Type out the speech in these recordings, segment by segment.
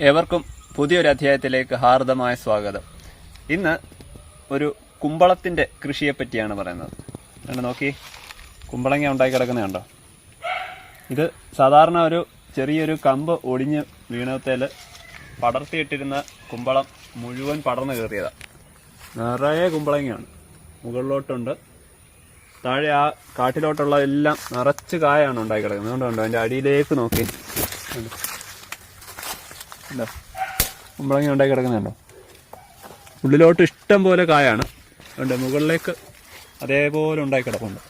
ഏവർക്കും പുതിയൊരു അധ്യായത്തിലേക്ക് ഹാർദമായ സ്വാഗതം. ഇന്ന് ഒരു കുമ്പളത്തിന്റെ കൃഷിയെ പറ്റിയാണ് പറയുന്നത്. കണ്ടോ നോക്കി. കുമ്പളങ്ങ ഉണ്ടായി കിടക്കുന്നതുണ്ടോ? ഇത് സാധാരണ ഒരു ചെറിയൊരു കമ്പ് ഒടിഞ്ഞ് വീണത്തേൽ പടർത്തിയിട്ടിരുന്ന കുമ്പളം മുഴുവൻ പടർന്നു കയറിയതാണ് നിറയെ കുമ്പളങ്ങയാണ്. മുകളിലോട്ടുണ്ട്. താഴെ ആ കാട്ടിലോട്ടുള്ള എല്ലാം നിറച്ച് കായാണ് ഉണ്ടായി കിടക്കുന്നത്. അതുകൊണ്ടുണ്ടോ അതിന്റെ അടിയിലേക്ക് നോക്കി. കണ്ടോ? കണ്ടോ ഉണ്ടായി കിടക്കുന്നുണ്ടോ? ഉള്ളിലോട്ട് ഇഷ്ടം പോലെ കായാണ്. ഉണ്ട് മുകളിലേക്ക് അതേപോലെ ഉണ്ടായി കിടപ്പുണ്ട്.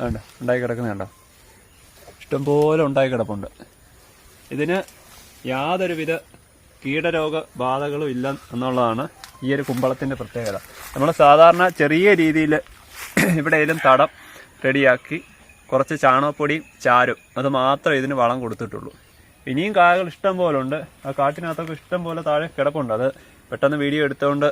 അതുണ്ട് ഉണ്ടായി കിടക്കുന്നുണ്ടോ? ഇഷ്ടം പോലെ ഉണ്ടായി കിടപ്പുണ്ട്. ഇതിന് യാതൊരുവിധ കീടരോഗ ബാധകളും ഇല്ല എന്നുള്ളതാണ് ഈ ഒരു കുമ്പളത്തിന്റെ പ്രത്യേകത. നമ്മൾ സാധാരണ ചെറിയ രീതിയിൽ എവിടെയെങ്കിലും തടം റെഡിയാക്കി കുറച്ച് ചാണകപ്പൊടിയും ചാരും അത് മാത്രമേ ഇതിന് വളം കൊടുത്തിട്ടുള്ളൂ. ഇനിയും കായകൾ ഇഷ്ടം പോലെ ഉണ്ട് ആ കാട്ടിനകത്തൊക്കെ ഇഷ്ടം പോലെ താഴെ കിടപ്പുണ്ട്. അത് പെട്ടെന്ന് വീഡിയോ എടുത്തുകൊണ്ട്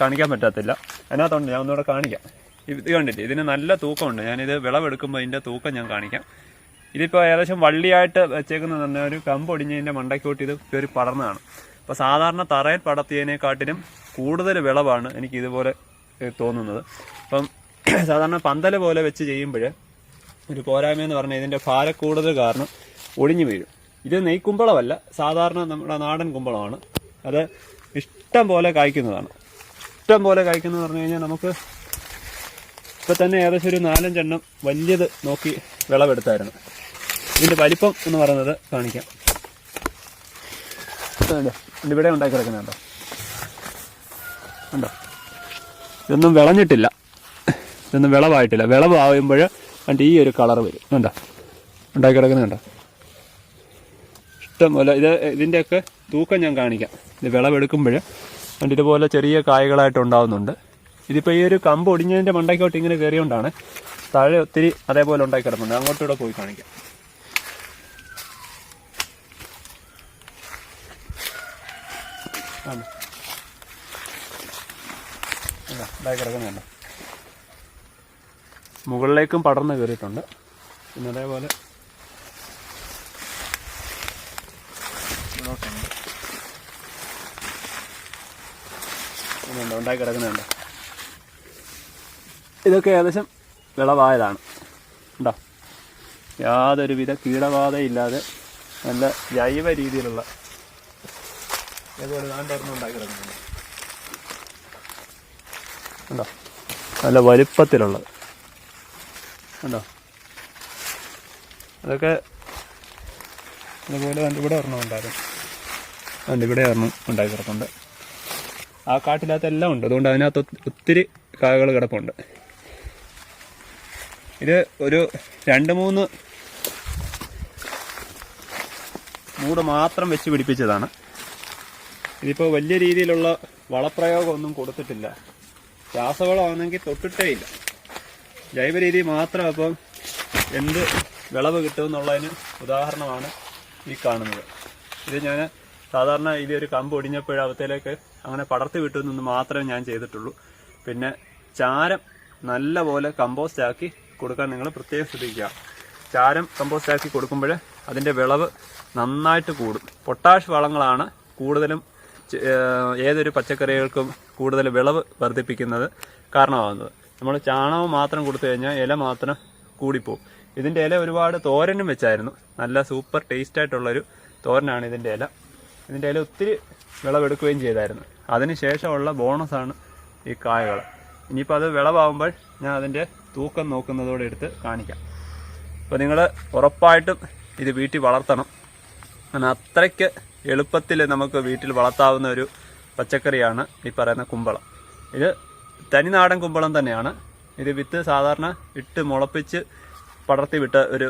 കാണിക്കാൻ പറ്റത്തില്ല. അതിനകത്തുണ്ട്. ഞാൻ ഒന്നുകൂടെ കാണിക്കാം. ഇത് കണ്ടിട്ട് ഇതിന് നല്ല തൂക്കമുണ്ട്. ഞാനിത് വിളവെടുക്കുമ്പോൾ ഇതിന്റെ തൂക്കം ഞാൻ കാണിക്കാം. ഇതിപ്പോൾ ഏകദേശം വള്ളിയായിട്ട് വെച്ചേക്കുന്നത് തന്നെ ഒരു കമ്പൊടിഞ്ഞതിന്റെ മണ്ടയ്ക്കോട്ട് ഇത് കയറി പടർന്നതാണ്. അപ്പോൾ സാധാരണ തറയിൽ പടർത്തിയതിനെക്കാട്ടിലും കൂടുതൽ വിളവാണ് എനിക്ക് ഇതുപോലെ തോന്നുന്നത്. അപ്പം സാധാരണ പന്തൽ പോലെ വെച്ച് ചെയ്യുമ്പോൾ ഒരു പോരായ്മ എന്ന് പറഞ്ഞാൽ ഇതിന്റെ ഭാരക്കൂടുതൽ കാരണം ഒടിഞ്ഞു വീഴും. ഇത് നെയ്ക്കുമ്പളമല്ല സാധാരണ നമ്മുടെ നാടൻ കുമ്പളമാണ്. അത് ഇഷ്ടം പോലെ കായ്ക്കുന്നതാണ്. ഇഷ്ടം പോലെ കായ്ക്കുന്നത് പറഞ്ഞു കഴിഞ്ഞാൽ നമുക്ക് ഇപ്പം തന്നെ ഏകദേശം ഒരു നാലഞ്ചെണ്ണം വലിയത് നോക്കി വിളവെടുത്തായിരുന്നു. ഇതിന്റെ വലിപ്പം എന്ന് പറയുന്നത് കാണിക്കാം. ഇവിടെ ഉണ്ടാക്കി കിടക്കുന്നുണ്ടോ ഉണ്ടോ ഇതൊന്നും വിളഞ്ഞിട്ടില്ല. ഇതൊന്നും വിളവായിട്ടില്ല. വിളവാകുമ്പോൾ കണ്ട് ഈ ഒരു കളർ വരും. ഉണ്ടോ ഉണ്ടാക്കി കിടക്കുന്നുണ്ടോ ഇഷ്ടം പോലെ ഇത് ഇതിന്റെയൊക്കെ തൂക്കം ഞാൻ കാണിക്കാം. ഇത് വിളവെടുക്കുമ്പോൾ കണ്ട് ഇതുപോലെ ചെറിയ കായകളായിട്ട് ഉണ്ടാവുന്നുണ്ട്. ഇതിപ്പോൾ ഈ ഒരു കമ്പ് ഒടിഞ്ഞതിന്റെ മണ്ടയ്ക്കോട്ട് ഇങ്ങനെ കയറിയോണ്ടാണ് താഴെ ഒത്തിരി അതേപോലെ ഉണ്ടാക്കി കിടക്കുന്നത് അങ്ങോട്ടൂടെ പോയി കാണിക്കാം. കിടക്കുന്നുണ്ട്. മുകളിലേക്കും പടർന്ന് കയറിയിട്ടുണ്ട്. പിന്നെ അതേപോലെ ഇതുണ്ട് ഉണ്ടാക്കി കിടക്കുന്നുണ്ട് ഇതൊക്കെ ഏകദേശം വിളവായതാണ്. ഉണ്ടോ? യാതൊരുവിധ കീടബാധയില്ലാതെ നല്ല ജൈവ രീതിയിലുള്ള ഇതുപോലെ നാണ്ടൊരെണ്ണം ഉണ്ടാക്കി കിടക്കുന്നുണ്ട്. ഉണ്ടോ? നല്ല വലിപ്പത്തിലുള്ളത്. ഉണ്ടോ? അതൊക്കെ അതുപോലെ കണ്ട് ഇവിടെ ഒരെണ്ണം ഉണ്ടായിരുന്നു. അതിന്റെ ഇവിടെ ഒരെണ്ണം ഉണ്ടാക്കി കിടപ്പുണ്ട്. ആ കാട്ടിനകത്ത് എല്ലാം ഉണ്ട്. അതുകൊണ്ട് അതിനകത്ത് ഒത്തി- ഒത്തിരി കായകൾ കിടപ്പുണ്ട്. ഇത് ഒരു രണ്ട് മൂന്ന് മൂട് മാത്രം വെച്ച് പിടിപ്പിച്ചതാണ്. ഇതിപ്പോൾ വലിയ രീതിയിലുള്ള വളപ്രയോഗമൊന്നും കൊടുത്തിട്ടില്ല. രാസവളമാണെങ്കിൽ തൊട്ടിട്ടേ ഇല്ല. ജൈവ രീതി മാത്രം അപ്പം എന്ത് വിളവ് കിട്ടുമെന്നുള്ളതിന് ഉദാഹരണമാണ് ഈ കാണുന്നത്. ഇത് ഞാൻ സാധാരണ ഇതൊരു കമ്പ് ഒടിഞ്ഞപ്പോഴത്തേക്ക് അങ്ങനെ പടർത്തി വിട്ടുനിന്ന് മാത്രമേ ഞാൻ ചെയ്തിട്ടുള്ളൂ. പിന്നെ ചാരം നല്ല പോലെ കമ്പോസ്റ്റ് ആക്കി കൊടുക്കാൻ നിങ്ങൾ പ്രത്യേകം ശ്രദ്ധിക്കുക. ചാരം കമ്പോസ്റ്റ് ആക്കി കൊടുക്കുമ്പോൾ അതിന്റെ വിളവ് നന്നായിട്ട് കൂടും. പൊട്ടാഷ് വളങ്ങളാണ് കൂടുതലും ഏതൊരു പച്ചക്കറികൾക്കും കൂടുതൽ വിളവ് വർദ്ധിപ്പിക്കുന്നത് കാരണമാകുന്നത്. നമ്മൾ ചാണകം മാത്രം കൊടുത്തു കഴിഞ്ഞാൽ ഇല മാത്രം കൂടിപ്പോവും. ഇതിന്റെ ഇല ഒരുപാട് തോരനും വെച്ചായിരുന്നു. നല്ല സൂപ്പർ ടേസ്റ്റ് ആയിട്ടുള്ളൊരു തോരനാണ് ഇതിന്റെ ഇല. ഇതിന്റെ ഇല ഒത്തിരി വിളവെടുക്കുകയും ചെയ്തായിരുന്നു. അതിന് ശേഷമുള്ള ബോണസാണ് ഈ കായകൾ. ഇനിയിപ്പോൾ അത് വിളവാകുമ്പോൾ ഞാൻ അതിന്റെ തൂക്കം നോക്കുന്നതോടെ എടുത്ത് കാണിക്കാം. അപ്പോൾ നിങ്ങൾ ഉറപ്പായിട്ടും ഇത് വീട്ടിൽ വളർത്തണം. കാരണം അത്രയ്ക്ക് എളുപ്പത്തിൽ നമുക്ക് വീട്ടിൽ വളർത്താവുന്ന ഒരു പച്ചക്കറിയാണ് ഈ പറയുന്ന കുമ്പളം. ഇത് തനിനാടൻ കുമ്പളം തന്നെയാണ്. ഇത് വിത്ത് സാധാരണ ഇട്ട് മുളപ്പിച്ച് പടർത്തി വിട്ട ഒരു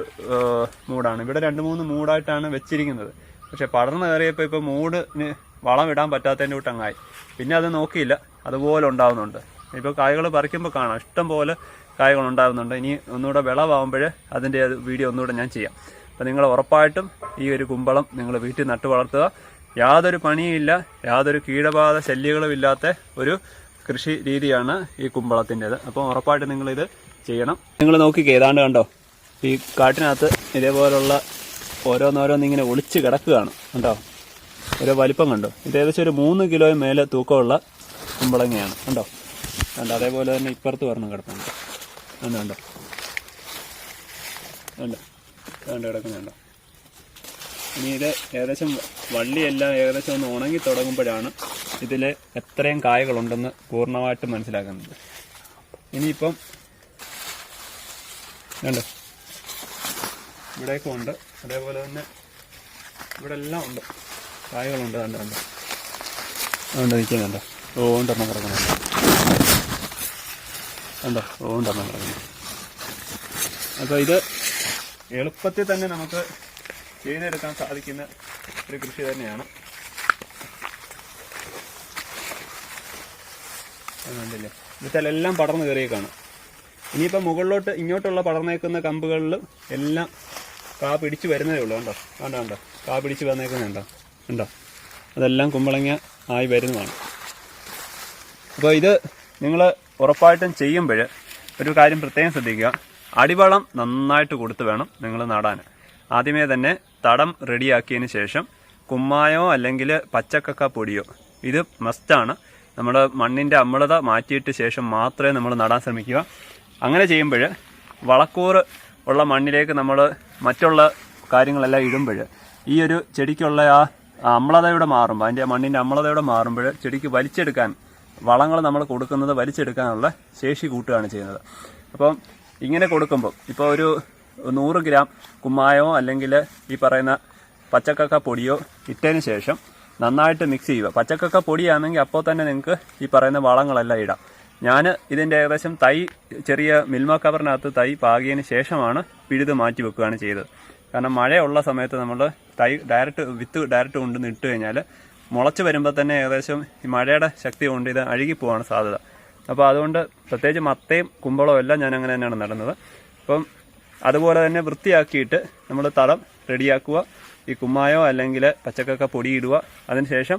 മൂടാണ്. ഇവിടെ രണ്ട് മൂന്ന് മൂടായിട്ടാണ് വെച്ചിരിക്കുന്നത്. പക്ഷെ പടർന്നു കയറിയപ്പോൾ ഇപ്പോൾ മൂടിന് വളം ഇടാൻ പറ്റാത്തതിന്റെ കൂട്ടങ്ങായി പിന്നെ അത് നോക്കിയില്ല. അതുപോലെ ഉണ്ടാവുന്നുണ്ട്. ഇപ്പോൾ കായകൾ പറിക്കുമ്പോൾ കാണാം. ഇഷ്ടം പോലെ കായകൾ ഉണ്ടാകുന്നുണ്ട് ഇനി ഒന്നുകൂടെ വിളവാകുമ്പോൾ അതിന്റെ വീഡിയോ ഒന്നുകൂടെ ഞാൻ ചെയ്യാം. അപ്പോൾ നിങ്ങൾ ഉറപ്പായിട്ടും ഈ ഒരു കുമ്പളം നിങ്ങൾ വീട്ടിൽ നട്ടു വളർത്തുക. യാതൊരു പണിയില്ല യാതൊരു കീടബാധ ശല്യങ്ങളും ഇല്ലാത്ത ഒരു കൃഷി രീതിയാണ് ഈ കുമ്പളത്തിന്റെത്. അപ്പോൾ ഉറപ്പായിട്ടും നിങ്ങളിത് ചെയ്യണം. നിങ്ങൾ നോക്കിക്കേ ഏതാണ്ട് കണ്ടോ? ഈ കാട്ടിനകത്ത് ഇതേപോലുള്ള ഓരോന്നോരോന്ന് ഇങ്ങനെ ഒളിച്ച് കിടക്കുകയാണ്. കണ്ടോ? ഓരോ വലിപ്പം കണ്ടോ? ഇത് ഏകദേശം ഒരു മൂന്ന് കിലോയും മേലെ തൂക്കമുള്ള കുമ്പളങ്ങയാണ്. കണ്ടോ? കണ്ടോ? അതേപോലെ തന്നെ ഇപ്പുറത്ത് വരണം കിടപ്പുണ്ട്. കണ്ടോ? കണ്ടോ? കണ്ടോ? കിടക്കുന്നുണ്ടോ ഇനി ഇത് ഏകദേശം വള്ളിയെല്ലാം ഏകദേശം ഒന്ന് ഉണങ്ങി തുടങ്ങുമ്പോഴാണ് ഇതിൽ എത്രയും കായകളുണ്ടെന്ന് പൂർണമായിട്ട് മനസ്സിലാക്കുന്നത്. ഇനിയിപ്പം കണ്ടോ? ഇവിടേക്കുണ്ട് അതേപോലെ തന്നെ ഇവിടെ എല്ലാം ഉണ്ട്. കായകളുണ്ട് കണ്ടോ കണ്ടോ? അതുകൊണ്ട് നിൽക്കുന്നുണ്ട് ഓ ഉണ്ടെണ്ണം കിടക്കുന്നുണ്ട് കണ്ടോ? ഓ ഉണ്ടെണ്ണം കിടക്കുന്നു. അപ്പോൾ ഇത് എളുപ്പത്തിൽ തന്നെ നമുക്ക് ചെയ്തെടുക്കാൻ സാധിക്കുന്ന ഒരു കൃഷി തന്നെയാണ്. അതുകൊണ്ടല്ലേ എന്നുവെച്ചാൽ എല്ലാം പടർന്നു കയറിയേക്കാണ്. ഇനിയിപ്പോൾ മുകളിലോട്ട് ഇങ്ങോട്ടുള്ള പടർന്നേക്കുന്ന കമ്പുകളിൽ എല്ലാം കാ പിടിച്ച് വരുന്നതേ ഉള്ളൂ കണ്ടോ? വേണ്ട വേണ്ട കാ പിടിച്ച് വന്നേക്കുന്നുണ്ടോ ഉണ്ടോ? അതെല്ലാം കുമ്പളങ്ങ ആയി വരുന്നതാണ്. അപ്പോൾ ഇത് നിങ്ങൾ ഉറപ്പായിട്ടും ചെയ്യുമ്പോൾ ഒരു കാര്യം പ്രത്യേകം ശ്രദ്ധിക്കുക. അടിവളം നന്നായിട്ട് കൊടുത്ത് വേണം നിങ്ങൾ നടാൻ. ആദ്യമേ തന്നെ തടം റെഡിയാക്കിയതിന് ശേഷം കുമ്മായോ അല്ലെങ്കിൽ പച്ചക്കക്ക പൊടിയോ ഇത് മസ്റ്റാണ് നമ്മൾ മണ്ണിന്റെ അമ്ലത മാറ്റിയിട്ട് ശേഷം മാത്രമേ നമ്മൾ നടാൻ ശ്രമിക്കുക. അങ്ങനെ ചെയ്യുമ്പോൾ വളക്കൂറ് ഉള്ള മണ്ണിലേക്ക് നമ്മൾ മറ്റുള്ള കാര്യങ്ങളെല്ലാം ഇടുമ്പോൾ ഈ ഒരു ചെടിക്കുള്ള ആ അമ്ലതയുടെ മാറുമ്പോൾ അതിന്റെ മണ്ണിന്റെ അമ്ലതയുടെ മാറുമ്പോൾ ചെടിക്ക് വലിച്ചെടുക്കാൻ വളങ്ങൾ നമ്മൾ കൊടുക്കുന്നത് വലിച്ചെടുക്കാനുള്ള ശേഷി കൂട്ടുകയാണ് ചെയ്യുന്നത്. അപ്പം ഇങ്ങനെ കൊടുക്കുമ്പോൾ ഇപ്പോൾ ഒരു നൂറ് ഗ്രാം കുമ്മായോ അല്ലെങ്കിൽ ഈ പറയുന്ന പച്ചക്കക്ക പൊടിയോ ഇട്ടതിന് ശേഷം നന്നായിട്ട് മിക്സ് ചെയ്യുക. പച്ചക്കക്ക പൊടിയാണെങ്കിൽ അപ്പോൾ തന്നെ നിങ്ങൾക്ക് ഈ പറയുന്ന വളങ്ങളെല്ലാം ഇടാം. ഞാൻ ഇതിന്റെ ഏകദേശം തൈ ചെറിയ മിൽമ കവറിനകത്ത് തൈ പാകിയതിന് ശേഷമാണ് പിഴുത് മാറ്റി വെക്കുകയാണ് ചെയ്തത്. കാരണം മഴയുള്ള സമയത്ത് നമ്മൾ തൈ ഡയറക്റ്റ് വിത്ത് ഡയറക്റ്റ് കൊണ്ട് നിട്ട് കഴിഞ്ഞാൽ മുളച്ച് വരുമ്പോൾ തന്നെ ഏകദേശം ഈ മഴയുടെ ശക്തി കൊണ്ട് ഇത് അഴുകിപ്പോവാണ് സാധ്യത. അപ്പോൾ അതുകൊണ്ട് പ്രത്യേകിച്ച് മത്തയും കുമ്പളവും എല്ലാം ഞാൻ അങ്ങനെ തന്നെയാണ് നടുന്നത്. അപ്പം അതുപോലെ തന്നെ വൃത്തിയാക്കിയിട്ട് നമ്മൾ തളം റെഡിയാക്കുക ഈ കുമ്മായോ അല്ലെങ്കിൽ പച്ചക്കൊക്കെ പൊടിയിടുക അതിനുശേഷം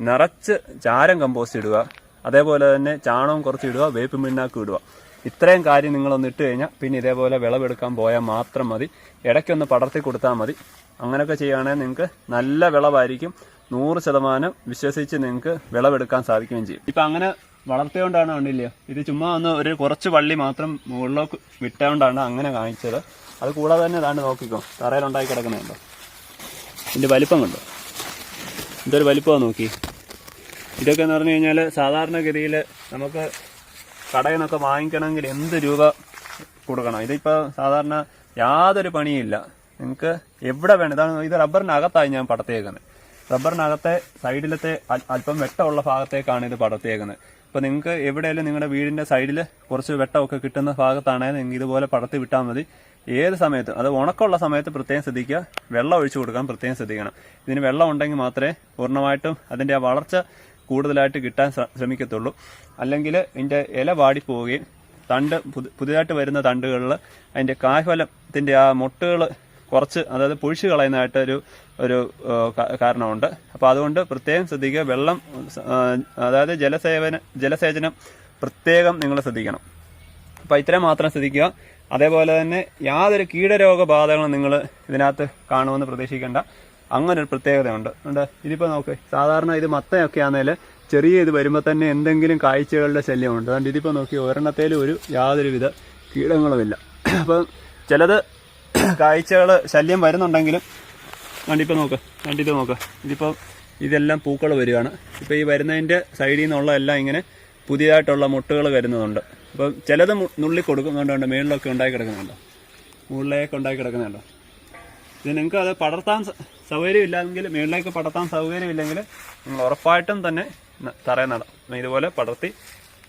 നിറച്ച് ചാരം കമ്പോസ്റ്റ് ഇടുക അതേപോലെ തന്നെ ചാണകം കുറച്ച് ഇടുക വേപ്പ് മിണ്ണാക്ക് ഇടുക. ഇത്രയും കാര്യം നിങ്ങളൊന്ന് ഇട്ട് കഴിഞ്ഞാൽ പിന്നെ ഇതേപോലെ വിളവെടുക്കാൻ പോയാൽ മാത്രം മതി. ഇടയ്ക്കൊന്ന് പടർത്തി കൊടുത്താൽ മതി. അങ്ങനെയൊക്കെ ചെയ്യുകയാണെങ്കിൽ നിങ്ങൾക്ക് നല്ല വിളവായിരിക്കും. നൂറ് ശതമാനം വിശ്വസിച്ച് നിങ്ങൾക്ക് വിളവെടുക്കാൻ സാധിക്കുകയും ചെയ്യും. ഇപ്പം അങ്ങനെ വളർത്തിയോണ്ടാണ് കണ്ടില്ല? ഇത് ചുമ്മാ ഒന്ന് ഒരു കുറച്ച് വള്ളി മാത്രം മുകളിലേക്ക് വിട്ടുകൊണ്ടാണ് അങ്ങനെ കാണിച്ചത്. അത് കൂടാതെ തന്നെ ഇതാണ്ട് നോക്കിക്കോ. തറയിലുണ്ടാക്കി കിടക്കുന്നുണ്ടോ? ഇതിന്റെ വലിപ്പം കണ്ടോ? ഇതൊരു വലിപ്പമാണ് നോക്കി. ഇതൊക്കെ എന്ന് പറഞ്ഞു കഴിഞ്ഞാൽ സാധാരണഗതിയിൽ നമുക്ക് കടയിൽ നിന്നൊക്കെ വാങ്ങിക്കണമെങ്കിൽ എന്ത് രൂപ കൊടുക്കണം? ഇതിപ്പോൾ സാധാരണ യാതൊരു പണിയില്ല നിങ്ങൾക്ക് എവിടെ വേണം? ഇതാണ് ഇത് റബ്ബറിനകത്തായി ഞാൻ പടത്തേക്കുന്നത് റബ്ബറിനകത്തെ സൈഡിലത്തെ അല്പം വെട്ടമുള്ള ഭാഗത്തേക്കാണ് ഇത് പടത്തേക്കുന്നത് അപ്പോൾ നിങ്ങൾക്ക് എവിടെയെങ്കിലും നിങ്ങളുടെ വീടിന്റെ സൈഡിൽ കുറച്ച് വെട്ടമൊക്കെ കിട്ടുന്ന ഭാഗത്താണെങ്കിൽ നിങ്ങൾക്ക് ഇതുപോലെ പടത്തി വിട്ടാൽ മതി. ഏത് സമയത്തും അത് ഉണക്കമുള്ള സമയത്ത് പ്രത്യേകം ശ്രദ്ധിക്കുക. വെള്ളം ഒഴിച്ചു കൊടുക്കാൻ പ്രത്യേകം ശ്രദ്ധിക്കണം. ഇതിന് വെള്ളം ഉണ്ടെങ്കിൽ മാത്രമേ പൂർണമായിട്ടും അതിന്റെ ആ വളർച്ച കൂടുതലായിട്ട് കിട്ടാൻ ശ്ര- ശ്രമിക്കത്തുള്ളൂ. അല്ലെങ്കിൽ ഇതിന്റെ ഇല വാടിപ്പോവുകയും തണ്ട് പുതിയതായിട്ട് വരുന്ന തണ്ടുകളിൽ അതിന്റെ കായ്ഫലത്തിന്റെ ആ മുട്ടുകൾ കുറച്ച് അതായത് പൊഴിച്ചു കളയുന്നതായിട്ട് ഒരു ഒരു കാരണമുണ്ട്. അപ്പോൾ അതുകൊണ്ട് പ്രത്യേകം ശ്രദ്ധിക്കുക. വെള്ളം അതായത് ജലസേവന ജലസേചനം പ്രത്യേകം നിങ്ങൾ ശ്രദ്ധിക്കണം. അപ്പോൾ ഇത്രയും മാത്രം ശ്രദ്ധിക്കുക. അതേപോലെ തന്നെ യാതൊരു കീടരോഗബാധകളും നിങ്ങൾ ഇതിനകത്ത് കാണുമെന്ന് പ്രതീക്ഷിക്കേണ്ട. അങ്ങനെ ഒരു പ്രത്യേകതയുണ്ട്. ഉണ്ട് ഇതിപ്പോൾ നോക്ക്. സാധാരണ ഇത് മത്തയൊക്കെ ആണെങ്കിൽ ചെറിയ ഇത് വരുമ്പോൾ തന്നെ എന്തെങ്കിലും കാഴ്ചകളുടെ ശല്യമുണ്ട്. അതുകൊണ്ട് ഇതിപ്പോൾ നോക്കി ഒരെണ്ണത്തേലും ഒരു യാതൊരുവിധ കീടങ്ങളുമില്ല. അപ്പം ചിലത് കാഴ്ചകൾ ശല്യം വരുന്നുണ്ടെങ്കിലും കണ്ടിപ്പോൾ നോക്ക്. കണ്ടിട്ട് നോക്ക്. ഇതിപ്പോൾ ഇതെല്ലാം പൂക്കൾ വരികയാണ്. ഇപ്പോൾ ഈ വരുന്നതിന്റെ സൈഡിൽ നിന്നുള്ള എല്ലാം ഇങ്ങനെ പുതിയതായിട്ടുള്ള മുട്ടുകൾ വരുന്നതുണ്ട്. അപ്പം ചിലത് നുള്ളി കൊടുക്കും. കണ്ടുകൊണ്ട് മേളിലൊക്കെ ഉണ്ടാക്കി കിടക്കുന്നുണ്ടോ. മുകളിലേക്ക് ഉണ്ടാക്കി കിടക്കുന്നുണ്ടോ. ഇത് നിങ്ങൾക്ക് അത് പടർത്താൻ സൗകര്യമില്ലെങ്കിൽ മേളിലേക്ക് പടർത്താൻ സൗകര്യമില്ലെങ്കിൽ നമ്മൾ ഉറപ്പായിട്ടും തന്നെ തറയിൽ നടാം. ഇതുപോലെ പടർത്തി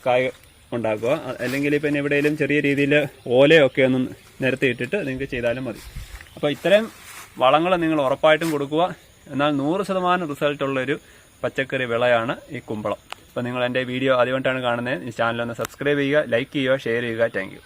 കായ ഉണ്ടാക്കുക. അല്ലെങ്കിൽ ഇപ്പം എവിടെയെങ്കിലും ചെറിയ രീതിയിൽ ഓലയൊക്കെ ഒന്ന് നിരത്തി ഇട്ടിട്ട് നിങ്ങൾക്ക് ചെയ്താലും മതി. അപ്പോൾ ഇത്രയും വളങ്ങൾ നിങ്ങൾ ഉറപ്പായിട്ടും കൊടുക്കുക. എന്നാൽ നൂറ് ശതമാനം റിസൾട്ടുള്ളൊരു പച്ചക്കറി വിളയാണ് ഈ കുമ്പളം. അപ്പോൾ നിങ്ങൾ എന്റെ വീഡിയോ ആദ്യമായിട്ടാണ് കാണുന്നത്. ഈ ചാനലൊന്ന് സബ്സ്ക്രൈബ് ചെയ്യുക ലൈക്ക് ചെയ്യുക ഷെയർ ചെയ്യുക. താങ്ക്